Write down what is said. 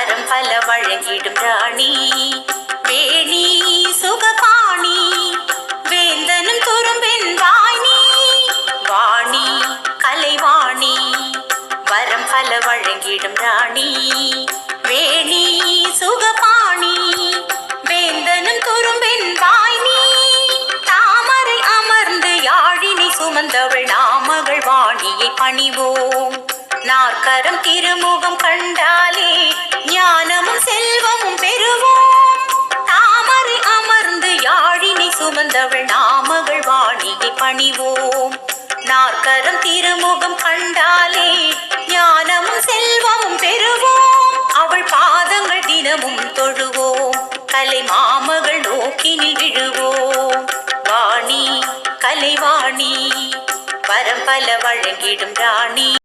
வழங்கிடும் ராணி. வேணி சுகபாணி வேந்தனும் துரும்பின் வாணி. வாணி கலைவாணி வரம் பல வழங்கிடும் ராணி. வேணி சுகபாணி வேந்தனும் துரும்பின் வாணி. தாமரை அமர்ந்து யாழினை சுமந்தவள் நாமகள் வாணியை பணிவோம். நாற்கரம் திருமுகம் அவள் நாமகள் வாணியை பணிவோம். நாற்கரம் திருமுகம் கண்டாலே ஞானமும் செல்வமும் பெறுவோம். அவள் பாதங்கள் தினமும் தொழுவோம். கலை மாமகள் நோக்கினில் விழுவோம் வாணி கலைவாணி பரம்பல வழங்கிடும் ராணி.